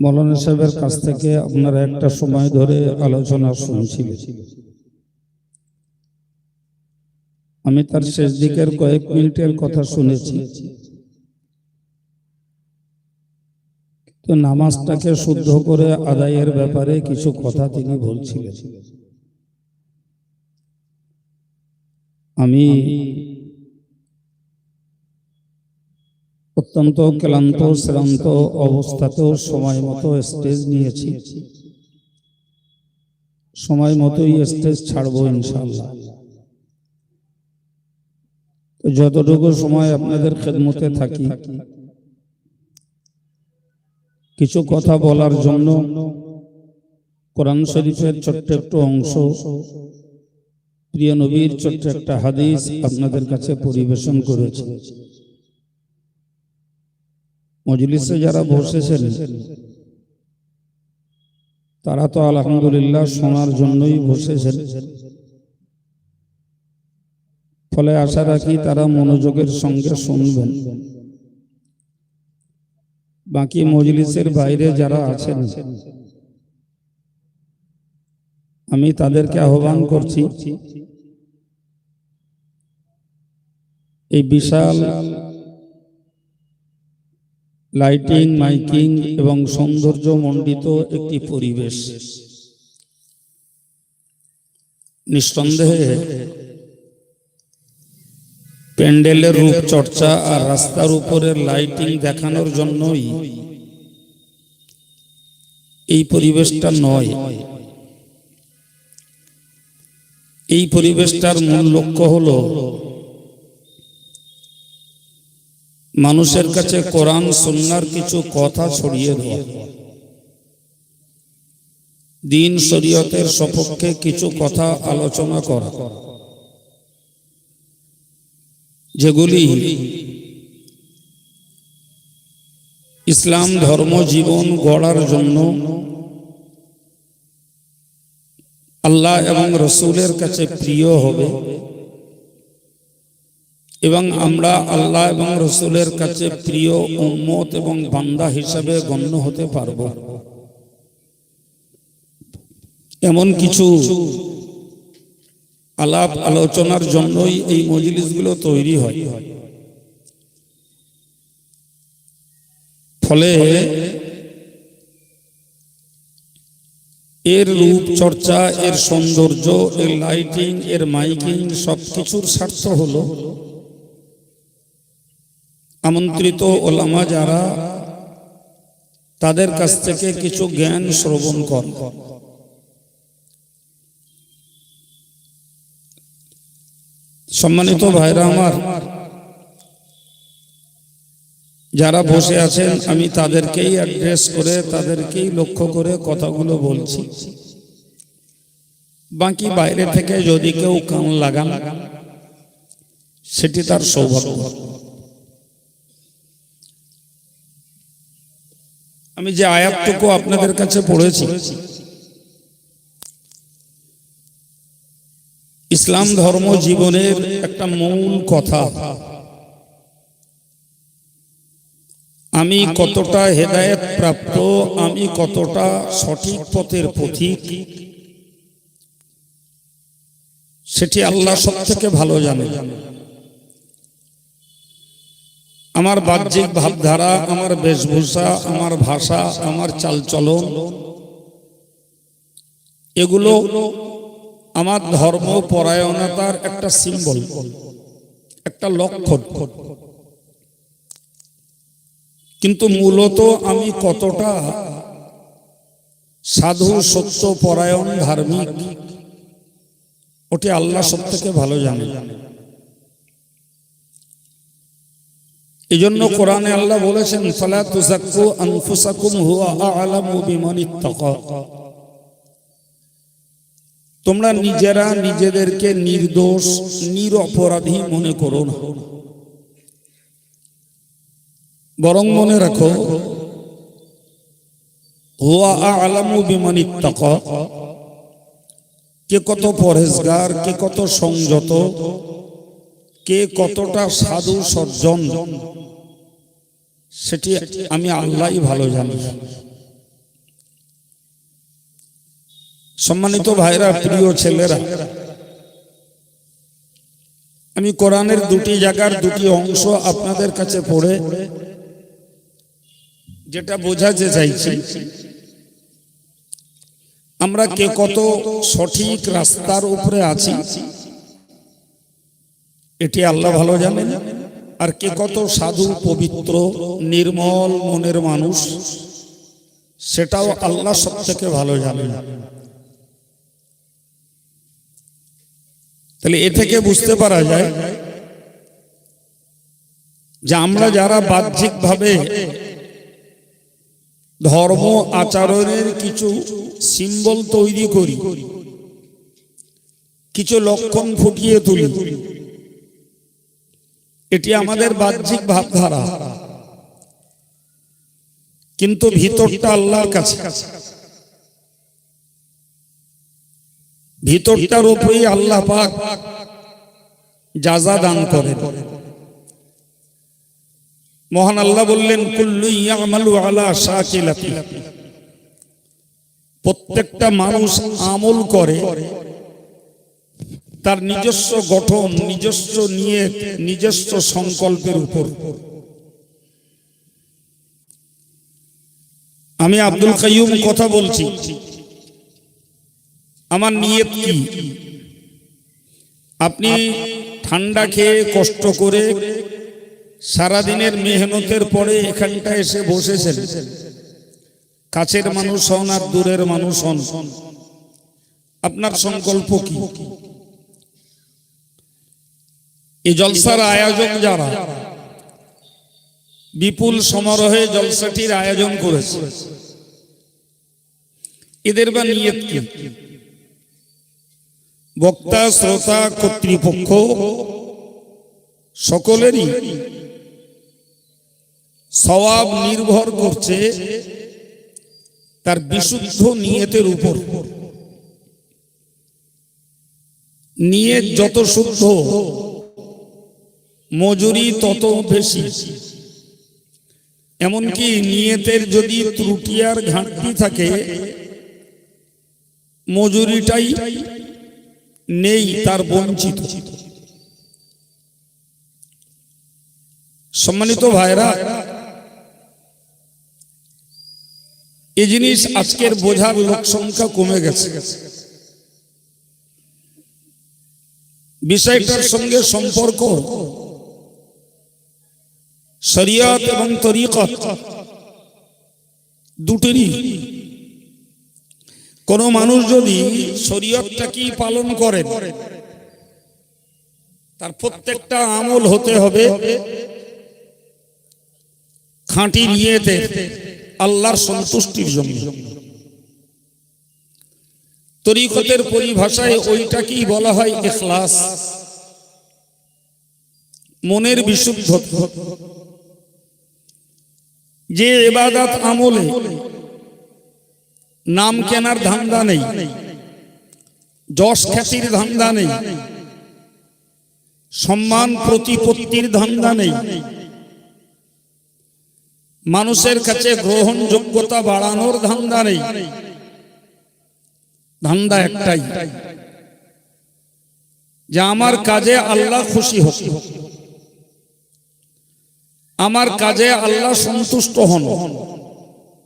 মৌলানা সাহেবের কাছ থেকে আপনারা একটা সময় ধরে আলোচনা শুনছিলেন। আমি তার শেষ দিকের কয়েক মিনিটের কথা শুনেছি। তো নামাজটাকে শুদ্ধ করে আদায়ের ব্যাপারে কিছু কথা তিনি বলছিলেন। আমি অত্যন্ত ক্লান্ত, শ্রান্ত অবস্থাতেও সময় মতো স্টেজ নিয়েছি। সময় মতোই স্টেজ ছাড়বো ইনশাল্লাহ যতটুকু সময় আপনাদের খেদমতে থাকি। কিছু কথা বলার জন্য কোরআন শরীফের ছোট্ট একটু অংশ, প্রিয় নবীর ছোট্ট একটা হাদিস আপনাদের কাছে পরিবেশন করেছি। মজলিসে যারা বসেছেন, তারা তো আলহামদুলিল্লাহ শোনার জন্যই বসেছেন। ফলে আশা রাখি তারা মনোযোগের সঙ্গে শুনবেন। বাকি মজলিসের বাইরে যারা আছেন, আমি তাদেরকে আহ্বান করছি, এই বিশাল লাইটিং মাইকিং এবং সৌন্দর্য মণ্ডিত একটি পরিবেশ। নিঃসন্দেহে প্যান্ডেলের রূপচর্চা আর রাস্তার উপরের লাইটিং দেখানোর জন্যই এই পরিবেশটা নয়। এই পরিবেশটার মূল লক্ষ্য হলো মানুষের কাছে কোরআন সন্ন্যার কিছু কথা ছড়িয়ে দেওয়া। দিন শরীয়তের সপক্ষে কিছু কথা আলোচনা করা। যেগুলি ইসলাম ধর্ম জীবন গড়ার জন্য আল্লাহ এবং রসুলের কাছে প্রিয় হবে। এবং আমরা আল্লাহ এবং রসুলের কাছে প্রিয় উম্মত এবং বান্দা হিসাবে গণ্য হতে পারব। এমন কিছু আলাপ আলোচনার জন্যই এই মজলিসগুলো তৈরি হয়। ফলে এর রূপ চর্চা, এর সৌন্দর্য, এর লাইটিং এর মাইকিং সবকিছুর স্বার্থ হলো। আমন্ত্রিত ওলামা যারা, তাদের কাছ থেকে কিছু জ্ঞান শ্রবণ কর। সম্মানিত ভাইরা আমার, যারা বসে আছেন, আমি তাদেরকেই অ্যাড্রেস করে, তাদেরকেই লক্ষ্য করে কথাগুলো বলছি। বাকি বাইরে থেকে যদি কেউ কান লাগান, সেটি তার সৌভাগ্য। আমি যে আয়াতটুকু আপনাদের কাছে পড়েছি, ইসলাম ধর্ম জীবনের একটা মূল কথা। আমি কতটা হেদায়েত প্রাপ্ত, আমি কতটা সঠিক পথের পথিক, সেটি আল্লাহ সব থেকে ভালো জানে। আমার বাহ্যিক ভাবধারা, আমার বেশভূষা, আমার ভাষা, আমার চালচলন, এগুলো আমার ধর্ম পরায়ণতার একটা সিম্বল একটা লক্ষণ। কিন্তু মূলত আমি কতটা সাধু, সত্য, পরায়ণ, ধার্মিক, ওটি আল্লাহ সব থেকে ভালো জানে। এই জন্য কোরআনে আল্লাহ বলেছেন ফালা তুজাক্কু আনফুসাকুম হুয়া আ'লামু বিমানিত্তাকা তোমরা নিজেরা নিজেদেরকে নির্দোষ নিরপরাধী মনে করো না। বরং মনে রাখো হুয়া আ'লামু বিমানিত্তাকা কে কত পরেজগার কে কত সংযত কে কতটা সাধু সজ্জন, সেটি আমি আল্লাহ ভালো জানি। সম্মানিত ভাইরা, প্রিয় ছেলেরা, আমি কোরআনের দুটি জায়গার দুটি অংশ আপনাদের কাছে পড়ে, যেটা বোঝাতে চাইছি। আমরা কে কত সঠিক রাস্তার উপরে আছি এটি আল্লাহ ভালো জানেন। আর কে কত সাধু, পবিত্র, নির্মল মনের মানুষ, সেটাও আল্লাহ সব থেকে ভালো জানেন। তাহলে এ থেকে বুঝতে পারা যায় যে আমরা যারা বাহ্যিকভাবে ধর্ম আচরণের কিছু সিম্বল তৈরি করি, কিছু লক্ষণ ফুটিয়ে তুলি এটি আমাদের বাহ্যিক ভাবধারা। কিন্তু ভিতরটা আল্লাহর কাছে। ভিতরটার উপরেই আল্লাহ পাক যাজা দান করে মহান আল্লাহ বললেন কুল্লু ইয়ামালু আলা শাকিলাতি। প্রত্যেকটা মানুষ আমল করে। তার নিজস্ব গঠন, নিজস্ব নিয়ে নিজস্ব সংকল্পের উপর। আমি আব্দুল কাইয়ুম কথা বলছি। আমার নিয়ত কি? আপনি ঠান্ডা খেয়ে কষ্ট করে সারাদিনের মেহনতের পরে এখানটা এসে বসেছেন। কাছের মানুষ হন আর দূরের মানুষ হন। আপনার সংকল্প কি? এই জলসার আয়োজন যারা, বিপুল সমারোহে জলসাটির আয়োজন করেছে। এদের বা নিয়ত কি? বক্তা, শ্রোতা, কর্তৃপক্ষ, সকলেরই সওয়াব নির্ভর করছে তার বিশুদ্ধ নিয়তের উপর। নিয়ত যত শুদ্ধ মজুরি তত বেশি। এমনকি নিয়তের যদি ত্রুটি আর ঘাটতি থাকে, মজুরিটাই নেই তার বঞ্চিত। সম্মানিত ভাইরা এ জিনিস আজকের বোঝার লোক সংখ্যা কমে গেছে। বিষয়টার সঙ্গে সম্পর্ক শরিয়ত এবং তরিকত দুটোরই। কোন মানুষ যদি শরীয়তটা কি পালন করে, তার প্রত্যেকটা আমল হতে হবে খাঁটি নিয়েতে আল্লাহর সন্তুষ্টির জন্য। তরিকতের পরিভাষায় ওইটাকেই বলা হয় ইখলাস মনের বিশুদ্ধ যে এবাদাত আমলে নাম কেনার ধান্দা নেই, যশ খ্যাতির ধান্দা নেই, সম্মান প্রতিপত্তির ধান্দা নেই, মানুষের কাছে গ্রহণযোগ্যতা বাড়ানোর ধান্দা নেই। ধান্দা একটাই, যে আমার কাজে আল্লাহ খুশি হোক। আমার কাজে আল্লাহ সন্তুষ্ট হন।